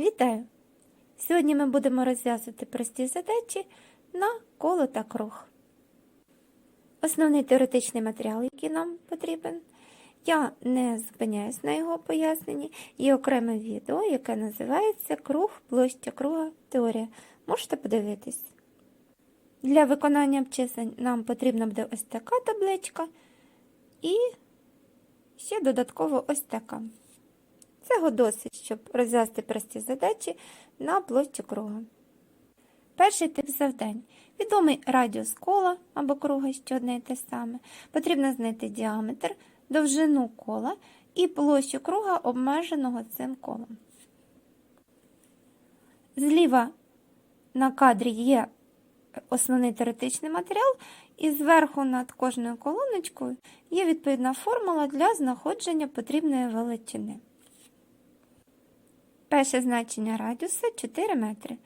Вітаю! Сьогодні ми будемо розв'язувати прості задачі на коло та круг. Основний теоретичний матеріал, який нам потрібен. Я не зупиняюсь на його поясненні. Є окреме відео, яке називається Круг, площа круга, теорія. Можете подивитись. Для виконання обчислень нам потрібна буде ось така табличка і ще додатково ось така. Цього досить, щоб розв'язати прості задачі на площі круга. Перший тип завдань. Відомий радіус кола або круга, що одне і те саме. Потрібно знайти діаметр, довжину кола і площу круга, обмеженого цим колом. Зліва на кадрі є основний теоретичний матеріал, і зверху над кожною колоночкою є відповідна формула для знаходження потрібної величини. Перше значення радіуса 4 метри.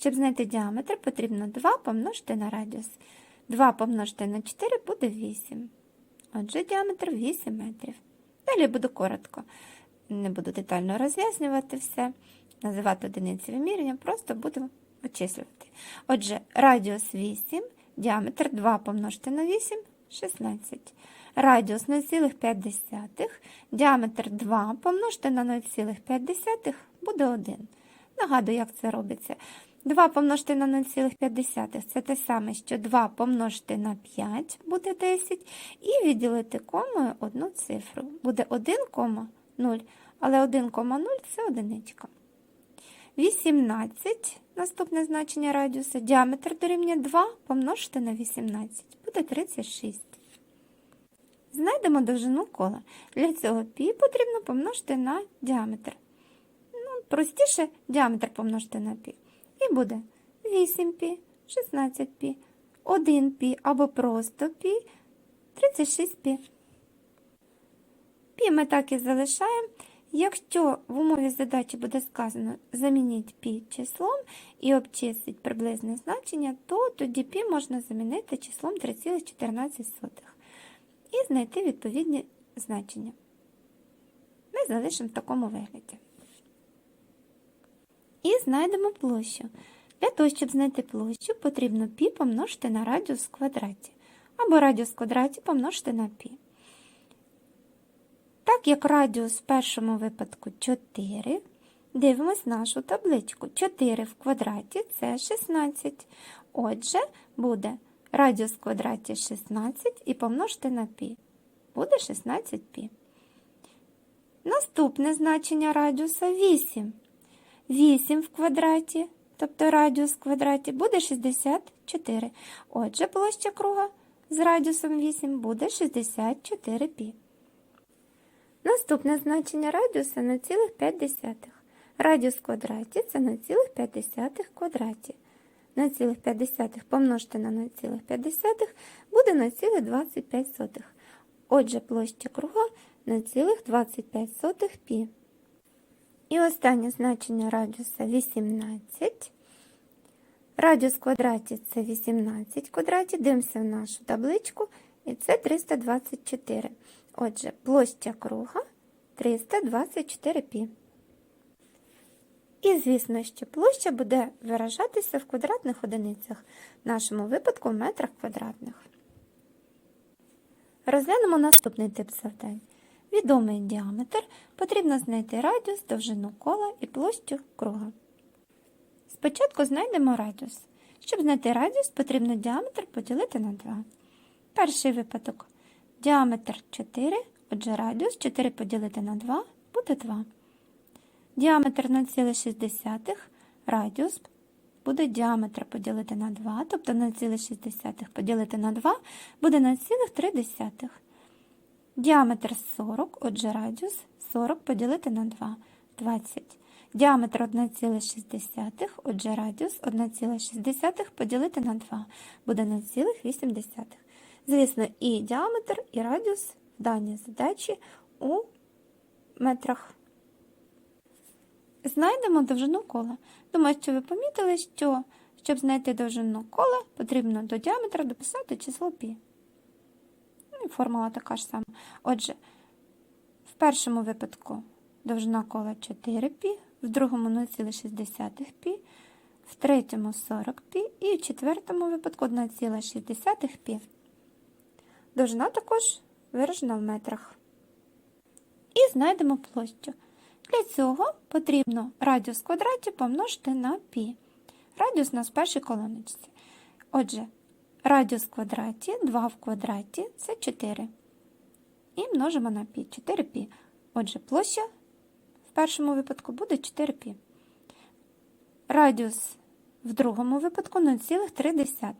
Щоб знайти діаметр, потрібно 2 помножити на радіус. 2 помножити на 4 буде 8. Отже, діаметр 8 метрів. Далі буду коротко. Не буду детально роз'яснювати все, називати одиниці вимірювання, просто буду обчислювати. Отже, радіус 8, діаметр 2 помножити на 8 16. Радіус 0,5, діаметр 2 помножити на 0,5 буде 1. Нагадую, як це робиться. 2 помножити на 0,5 це те саме, що 2 помножити на 5 буде 10, і відділити комою одну цифру. Буде 1,0, але 1,0 це одиничка. 18, наступне значення радіуса, діаметр дорівнює 2 помножити на 18, буде 36. Знайдемо довжину кола. Для цього пі потрібно помножити на діаметр. Простіше діаметр помножити на пі. І буде 8 пі, 16 пі, 1 пі або просто пі, 36 пі. Ми так і залишаємо. Якщо в умові задачі буде сказано замініть пі числом і обчисліть приблизне значення, то тоді пі можна замінити числом 3,14 і знайти відповідні значення. Ми залишимо в такому вигляді. І знайдемо площу. Для того, щоб знайти площу, потрібно пі помножити на радіус в квадраті. Або радіус в квадраті помножити на пі. Так як радіус в першому випадку 4, дивимось нашу табличку. 4 в квадраті це 16. Отже, буде радіус в квадраті 16 і помножити на пі. Буде 16 пі. Наступне значення радіуса 8. 8 в квадраті, тобто радіус в квадраті, буде 64. Отже, площа круга з радіусом 8 буде 64π. Наступне значення радіуса 0,5. Радіус в квадраті це 0,5 квадраті. 0,5 помножити на 0,5 буде 0,25. Отже, площа круга 0,25 пі. І останнє значення радіуса 18. Радіус квадраті це 18 квадратів. Дивимося в нашу табличку, і це 324. Отже, площа круга 324 пі. І, звісно, що площа буде виражатися в квадратних одиницях, в нашому випадку в метрах квадратних. Розглянемо наступний тип завдань. Відомий діаметр потрібно знайти радіус, довжину кола і площу круга. Спочатку знайдемо радіус. Щоб знайти радіус, потрібно діаметр поділити на 2. Перший випадок. Діаметр 4, отже радіус 4 поділити на 2 буде 2. Діаметр 0,6 радіус буде діаметр поділити на 2, тобто 0,6 поділити на 2 буде 0,3. Діаметр 40, отже радіус 40 поділити на 2 20. Діаметр 1,6, отже радіус 1,6 поділити на 2 буде 0,8. Звісно, і діаметр, і радіус в даній задачі у метрах. Знайдемо довжину кола. Думаю, що ви помітили, що щоб знайти довжину кола, потрібно до діаметра дописати число π. І формула така ж сама. Отже, в першому випадку довжина кола 4π, в другому 0,6 пі, в третьому 40 пі і в четвертому випадку 1,6 пі. Довжина також виражена в метрах. І знайдемо площу. Для цього потрібно радіус в квадраті помножити на пі. Радіус у нас в першій колоночці. Отже, радіус в квадраті, 2 в квадраті це 4. І множимо на пі. 4 пі. Отже, площа в першому випадку буде 4 пі. Радіус в другому випадку 0,3.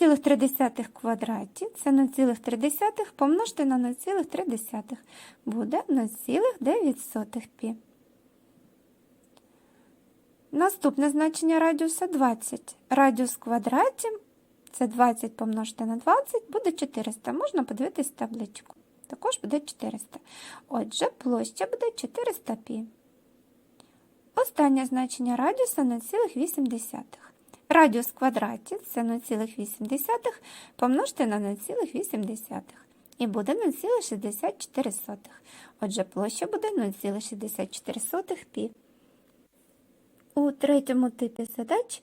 0,3 квадраті це 0,3 помножити на 0,3 буде 0,9 пі. Наступне значення радіуса 20. Радіус в квадраті це 20 помножити на 20 буде 400. Можна подивитись табличку. Також буде 400. Отже, площа буде 400 пі. Останнє значення радіуса 0,8. Радіус в квадраті це 0,8 помножити на 0,8. І буде 0,64. Отже, площа буде 0,64 пі. У третьому типі задач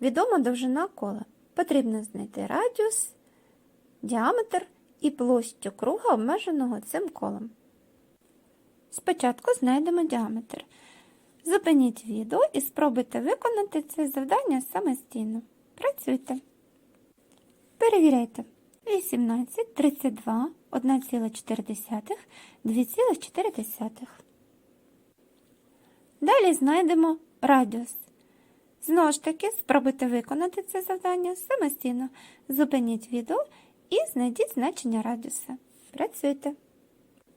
відома довжина кола. Потрібно знайти радіус, діаметр і площу круга, обмеженого цим колом. Спочатку знайдемо діаметр. Зупиніть відео і спробуйте виконати це завдання самостійно. Працюйте. Перевіряйте. 18, 32, 1,4, 2,4. Далі знайдемо радіус. Знову ж таки, спробуйте виконати це завдання самостійно. Зупиніть відео і знайдіть значення радіуса. Працюйте.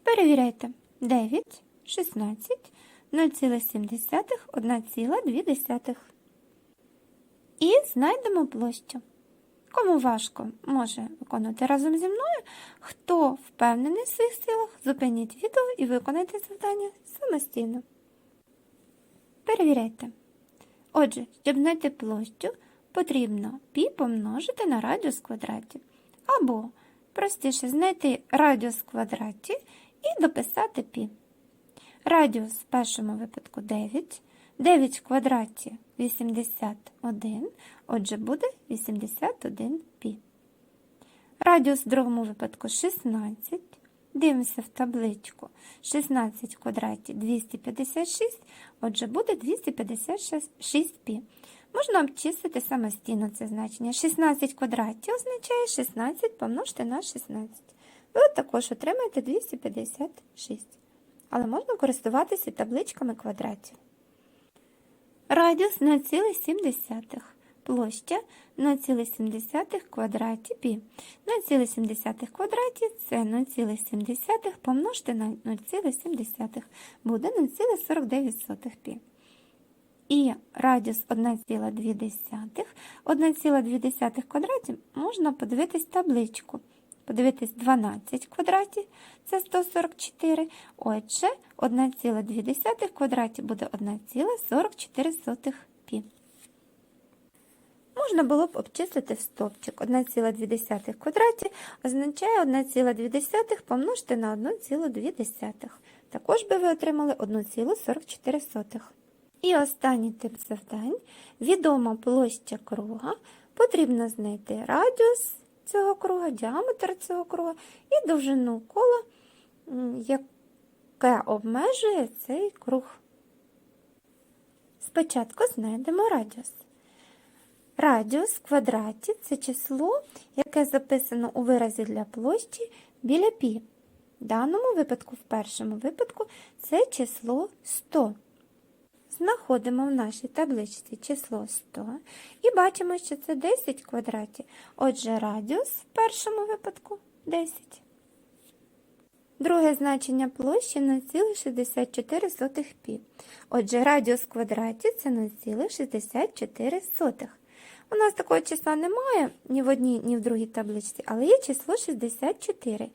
Перевіряйте. 9, 16, 0,7, 1,2. І знайдемо площу. Кому важко може виконувати разом зі мною, хто впевнений в своїх силах, зупиніть відео і виконайте завдання самостійно. Перевіряйте. Отже, щоб знайти площу, потрібно пі помножити на радіус квадраті. Або, простіше, знайти радіус квадраті і дописати пі. Радіус в першому випадку 9. 9 в квадраті 81, отже, буде 81 пі. Радіус в другому випадку 16. Дивимося в табличку. 16 в квадраті 256, отже, буде 256 пі. Можна обчислити самостійно це значення. 16 в квадраті означає 16 помножити на 16. Ви також отримаєте 256. Але можна користуватися табличками квадратів. Радіус 0,7. Площа 0,7 в квадраті пі. 0,7 в квадраті це 0,7 помножити на 0,7 буде 0,49 пі. І радіус 1,2. 1,2 квадраті можна подивитись табличку. Подивитись 12 в квадраті це 144. Отже, 1,2 квадраті буде 1,44 пі. Можна було б обчислити в стопчик. 1,2 квадраті означає 1,2 помножити на 1,2. Також би ви отримали 1,44. І останній тип завдань. Відома площа круга. Потрібно знайти радіус цього круга, діаметр цього круга і довжину кола, яке обмежує цей круг. Спочатку знайдемо радіус. Радіус в квадраті це число, яке записано у виразі для площі біля пі. В даному випадку, в першому випадку, це число 100. Знаходимо в нашій табличці число 100 і бачимо, що це 10 квадратів. Отже, радіус в першому випадку 10. Друге значення площі 0,64 пі. Отже, радіус в квадраті це 0,64. У нас такого числа немає ні в одній, ні в другій табличці, але є число 64.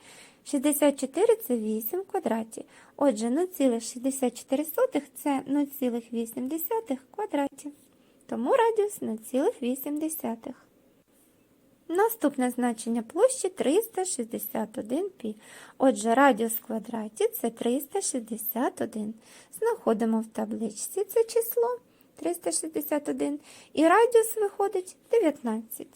64 це 8 в квадраті. Отже, 0,64 це 0,8 в квадраті. Тому радіус 0,8. Наступне значення площі 361 пі. Отже, радіус в квадраті це 361. Знаходимо в табличці це число 361 і радіус виходить 19.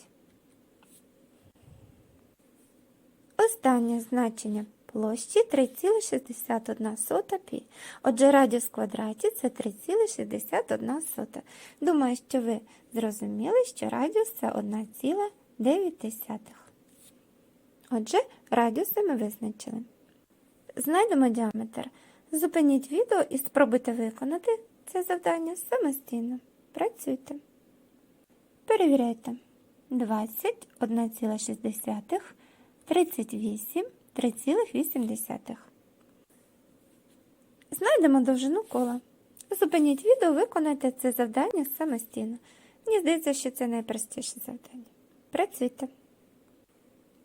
Останнє значення площі 3,61 пі. Отже, радіус в квадраті це 3,61. Думаю, що ви зрозуміли, що радіус це 1,9. Отже, радіуси ми визначили. Знайдемо діаметр. Зупиніть відео і спробуйте виконати це завдання самостійно. Працюйте. Перевіряйте. 20, 1,6, 38, 3,8. Знайдемо довжину кола. Зупиніть відео, виконайте це завдання самостійно. Мені здається, що це найпростіше завдання. Працюйте.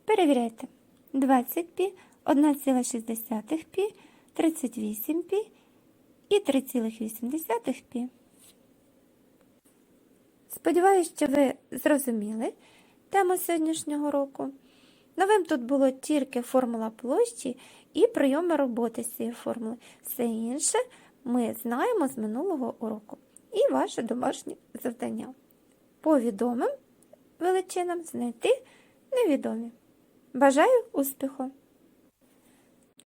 Перевіряйте. 20 пі, 1,6 пі, 38 пі і 3,8 пі. Сподіваюсь, що ви зрозуміли тему сьогоднішнього року. Новим тут було тільки формула площі і прийоми роботи з цієї формули. Все інше ми знаємо з минулого уроку. І ваше домашнє завдання. По відомим величинам знайти невідомі. Бажаю успіху!